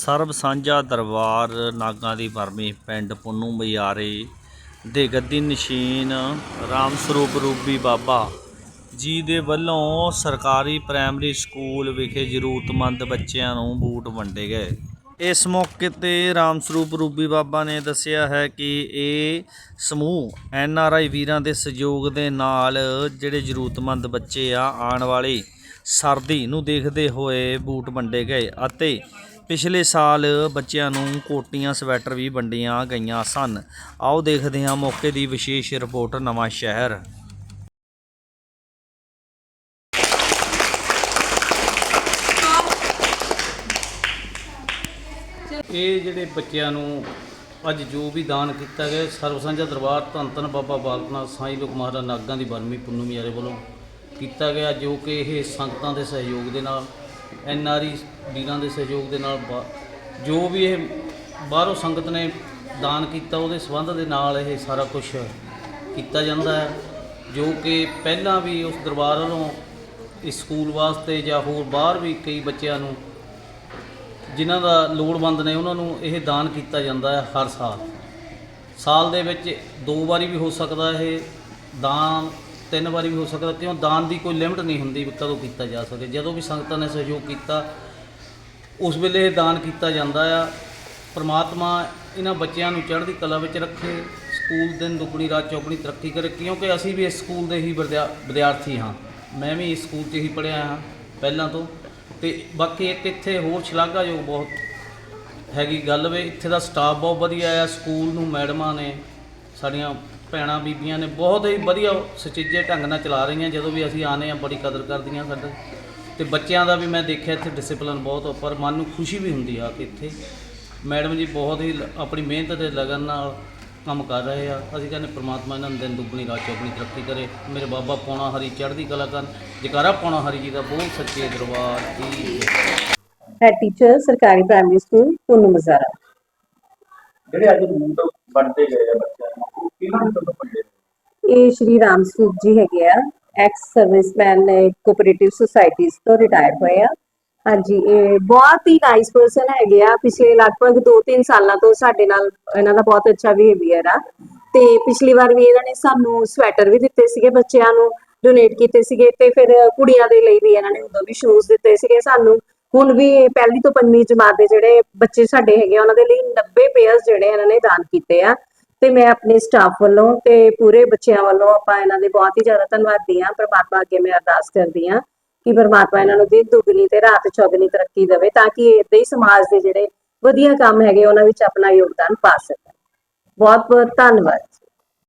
ਸਰਬ ਸਾਂਝਾ ਦਰਬਾਰ ਨਾਗਾਂ ਦੀ ਭਰਮੀ ਪਿੰਡ ਪੁੰਨੂ ਬਜ਼ਾਰੇ ਦੇ ਗੱਦੀ ਨਸ਼ੀਨ ਰਾਮ ਸਰੂਪ ਰੂਬੀ ਬਾਬਾ ਜੀ ਦੇ ਵੱਲੋਂ ਸਰਕਾਰੀ ਪ੍ਰਾਇਮਰੀ ਸਕੂਲ ਵਿਖੇ ਜ਼ਰੂਰਤਮੰਦ ਬੱਚਿਆਂ ਨੂੰ ਬੂਟ ਵੰਡੇ ਗਏ। ਇਸ ਮੌਕੇ ਤੇ ਰਾਮ ਸਰੂਪ ਰੂਬੀ ਬਾਬਾ ਨੇ ਦੱਸਿਆ ਹੈ ਕਿ ਇਹ ਸਮੂਹ ਐਨ ਆਰ ਆਈ ਵੀਰਾਂ ਦੇ ਸਹਿਯੋਗ ਦੇ ਨਾਲ ਜਿਹੜੇ ਜ਼ਰੂਰਤਮੰਦ ਬੱਚੇ ਆ, ਆਉਣ ਵਾਲੀ ਸਰਦੀ ਨੂੰ ਦੇਖਦੇ ਹੋਏ ਬੂਟ ਵੰਡੇ ਗਏ ਅਤੇ ਪਿਛਲੇ ਸਾਲ ਬੱਚਿਆਂ ਨੂੰ ਕੋਟੀਆਂ, ਸਵੈਟਰ ਵੀ ਵੰਡੀਆਂ ਗਈਆਂ ਸਨ। ਆਓ ਦੇਖਦੇ ਹਾਂ ਮੌਕੇ ਦੀ ਵਿਸ਼ੇਸ਼ ਰਿਪੋਰਟ ਨਵਾਂ ਸ਼ਹਿਰ। ਇਹ ਜਿਹੜੇ ਬੱਚਿਆਂ ਨੂੰ ਅੱਜ ਜੋ ਵੀ ਦਾਨ ਕੀਤਾ ਗਿਆ ਸਰਬ ਦਰਬਾਰ ਧੰਨ ਧੰਨ ਬਾਬਾ ਬਾਲਕਨਾਥ ਸਾਈਂ ਲੋਕ ਮਹਾਰਾਜ ਨਾਗਾਂ ਦੀ ਬਰਮੀ ਪੁੰਨੂ ਮਿਆਰੇ ਵੱਲੋਂ ਕੀਤਾ ਗਿਆ, ਜੋ ਕਿ ਇਹ ਸੰਗਤਾਂ ਦੇ ਸਹਿਯੋਗ ਦੇ ਨਾਲ ਐਨ ਆਰ ਆਈ ਵੀਰਾਂ ਦੇ ਸਹਿਯੋਗ ਦੇ ਨਾਲ ਬਾ- ਜੋ ਵੀ ਇਹ ਬਾਹਰੋਂ ਸੰਗਤ ਨੇ ਦਾਨ ਕੀਤਾ, ਉਹਦੇ ਸੰਬੰਧ ਦੇ ਨਾਲ ਇਹ ਸਾਰਾ ਕੁਝ ਕੀਤਾ ਜਾਂਦਾ ਹੈ, ਜੋ ਕਿ ਪਹਿਲਾਂ ਵੀ ਉਸ ਦਰਬਾਰ ਵੱਲੋਂ ਇਸ ਸਕੂਲ ਵਾਸਤੇ ਜਾਂ ਹੋਰ ਬਾਹਰ ਵੀ ਕਈ ਬੱਚਿਆਂ ਨੂੰ ਜਿਨ੍ਹਾਂ ਦਾ ਲੋੜਵੰਦ ਨੇ, ਉਹਨਾਂ ਨੂੰ ਇਹ ਦਾਨ ਕੀਤਾ ਜਾਂਦਾ ਹੈ ਹਰ ਸਾਲ। ਸਾਲ ਦੇ ਵਿੱਚ ਦੋ ਵਾਰੀ ਵੀ ਹੋ ਸਕਦਾ ਇਹ ਦਾਨ ਤਿੰਨ ਵਾਰੀ ਵੀ ਹੋ ਸਕਦਾ, ਕਿਉਂ ਦਾਨ ਦੀ ਕੋਈ ਲਿਮਟ ਨਹੀਂ ਹੁੰਦੀ ਵੀ ਕਦੋਂ ਕੀਤਾ ਜਾ ਸਕੇ। ਜਦੋਂ ਵੀ ਸੰਗਤਾਂ ਨੇ ਸਹਿਯੋਗ ਕੀਤਾ, ਉਸ ਵੇਲੇ ਇਹ ਦਾਨ ਕੀਤਾ ਜਾਂਦਾ ਆ। ਪ੍ਰਮਾਤਮਾ ਇਹਨਾਂ ਬੱਚਿਆਂ ਨੂੰ ਚੜ੍ਹਦੀ ਕਲਾ ਵਿੱਚ ਰੱਖੇ, ਸਕੂਲ ਦਿਨ ਦੁੱਗਣੀ, ਰਾਤ ਚੌਗਣੀ ਤਰੱਕੀ ਕਰੇ, ਕਿਉਂਕਿ ਅਸੀਂ ਵੀ ਇਸ ਸਕੂਲ ਦੇ ਹੀ ਵਿਦਿਆ- ਵਿਦਿਆਰਥੀ ਹਾਂ। ਮੈਂ ਵੀ ਇਸ ਸਕੂਲ 'ਚ ਹੀ ਪੜ੍ਹਿਆ ਹਾਂ, ਪਹਿਲਾਂ ਤੋਂ। ਤੇ ਬਾਕੀ ਇੱਕ ਇੱਥੇ ਹੋਰ ਸ਼ਲਾਘਾਯੋਗ ਬਹੁਤ ਹੈਗੀ ਗੱਲ ਵੇ, ਇੱਥੇ ਦਾ ਸਟਾਫ ਬਹੁਤ ਵਧੀਆ ਆ, ਸਕੂਲ ਨੂੰ ਮੈਡਮਾਂ ਨੇ ਸਾਡੀਆਂ ਭੈਣਾਂ ਬੀਬੀਆਂ ਨੇ ਬਹੁਤ ਹੀ ਵਧੀਆ ਸੁਚੱਜੇ ਢੰਗ ਨਾਲ ਚਲਾ ਰਹੀਆਂ ਜਦੋਂ ਵੀ ਅਸੀਂ ਆਨੇ ਆ ਬੜੀ ਕਦਰ ਕਰਦੀਆਂ ਸਾਡੇ। ਤੇ ਬੱਚਿਆਂ ਦਾ ਵੀ ਮੈਂ ਦੇਖਿਆ ਇੱਥੇ ਡਿਸਪਲਿਨ ਬਹੁਤ ਆ, ਪਰ ਮਨ ਨੂੰ ਖੁਸ਼ੀ ਵੀ ਹੁੰਦੀ ਆ ਕਿ ਇੱਥੇ ਮੈਡਮ ਜੀ ਬਹੁਤ ਹੀ ਆਪਣੀ ਮਿਹਨਤ ਤੇ ਲਗਨ ਨਾਲ ਕੰਮ ਕਰ ਰਹੇ ਆ। ਅਸੀਂ ਕਹਿੰਦੇ ਪ੍ਰਮਾਤਮਾ ਇਹਨਾਂ ਨੂੰ ਦਿਨ ਦੁੱਗਣੀ ਰਾਤ ਚੌਗਣੀ ਤਰੱਕੀ ਕਰੇ। ਮੇਰੇ ਬਾਬਾ ਪੌਣਾ ਹਰੀ ਚੜ੍ਹਦੀ ਕਲਾ ਕਰਨ ਜਕਾਰਾ ਪੌਣਾ ਹਰੀ ਜੀ ਦਾ ਬਹੁਤ ਸੱਚੇ ਦਰਬਾਰ ਕੀ ਜੈ। ਟੀਚਰ ਸਰਕਾਰੀ ਪ੍ਰਾਇਮਰੀ ਸਕੂਲ ਪੁੰਨੂ ਮਜ਼ਾਰਾ। ਜਿਹੜੇ ਅੱਜ ਬੂਟ ਵੰਡੇ ਗਏ ਆ ਬੱਚਿਆਂ ਨੂੰ, ਉਹ ਕਿਹਨਾਂ ਦੇ ਵੱਲੋਂ ਵੰਡੇ ਇਹ ਸ਼੍ਰੀ ਰਾਮ ਸਰੂਪ ਜੀ ਹੈਗੇ ਆ ਐਕਸ ਸਰਵਿਸਮੈਨ ਕੋਆਪਰੇਟਿਵ ਸੁਸਾਇਟੀਜ਼ ਤੋਂ ਰਿਟਾਇਰ ਹੋਏ ਆ। ਹਾਂਜੀ, ਇਹ ਬਹੁਤ ਹੀ ਨਾਈਸ ਪਰਸਨ ਹੈਗੇ ਆ। ਪਿਛਲੇ ਲਗਭਗ 2-3 ਸਾਲਾਂ ਤੋਂ ਸਾਡੇ ਨਾਲ ਇਹਨਾਂ ਦਾ ਬਹੁਤ ਅੱਛਾ ਬਿਹੇਵੀਅਰ ਆ। ਤੇ ਪਿਛਲੀ ਵਾਰ ਵੀ ਇਹਨਾਂ ਨੇ ਸਾਨੂੰ ਸਵੈਟਰ ਵੀ ਦਿੱਤੇ ਸੀਗੇ ਬੱਚਿਆਂ ਨੂੰ ਡੋਨੇਟ ਕੀਤੇ ਸੀਗੇ ਤੇ ਫਿਰ ਕੁੜੀਆਂ ਦੇ ਲਈ ਵੀ ਇਹਨਾਂ ਨੇ ਉਦੋਂ ਵੀ ਸ਼ੂਜ਼ ਦਿੱਤੇ ਸੀਗੇ ਸਾਨੂੰ। ਹੁਣ ਵੀ ਪਹਿਲੀ ਤੋਂ ਪੰਜਵੀਂ ਜਮਾਤ ਦੇ ਜਿਹੜੇ ਬੱਚੇ ਸਾਡੇ ਹੈਗੇ ਆ, ਉਹਨਾਂ ਦੇ ਲਈ 90 ਪੇਅਰਸ ਜਿਹੜੇ ਇਹਨਾਂ ਨੇ ਦਾਨ ਕੀਤੇ ਆ। ਤੇ ਮੈਂ ਆਪਣੇ ਸਟਾਫ ਵੱਲੋਂ ਤੇ ਪੂਰੇ ਬੱਚਿਆਂ ਵੱਲੋਂ ਆਪਾਂ ਇਹਨਾਂ ਦੇ ਬਹੁਤ ਹੀ ਜ਼ਿਆਦਾ ਧੰਨਵਾਦੀ ਆ ਪ੍ਰਮਾਤਮਾ ਅੱਗੇ ਮੈਂ ਅਰਦਾਸ ਕਰਦੀ ਆ ਕਿ ਪ੍ਰਮਾਤਮਾ ਇਹਨਾਂ ਨੂੰ ਦਿਨ ਦੁਗਣੀ ਤੇ ਰਾਤ ਚੌਗਣੀ ਤਰੱਕੀ ਦੇਵੇ ਤਾਂ ਕਿ ਇਦਾਂ ਹੀ ਸਮਾਜ ਦੇ ਜਿਹੜੇ ਵਧੀਆ ਕੰਮ ਹੈਗੇ ਉਹਨਾਂ ਵਿੱਚ ਆਪਣਾ ਯੋਗਦਾਨ ਪਾ ਸਕਣ। ਬਹੁਤ ਬਹੁਤ ਧੰਨਵਾਦ।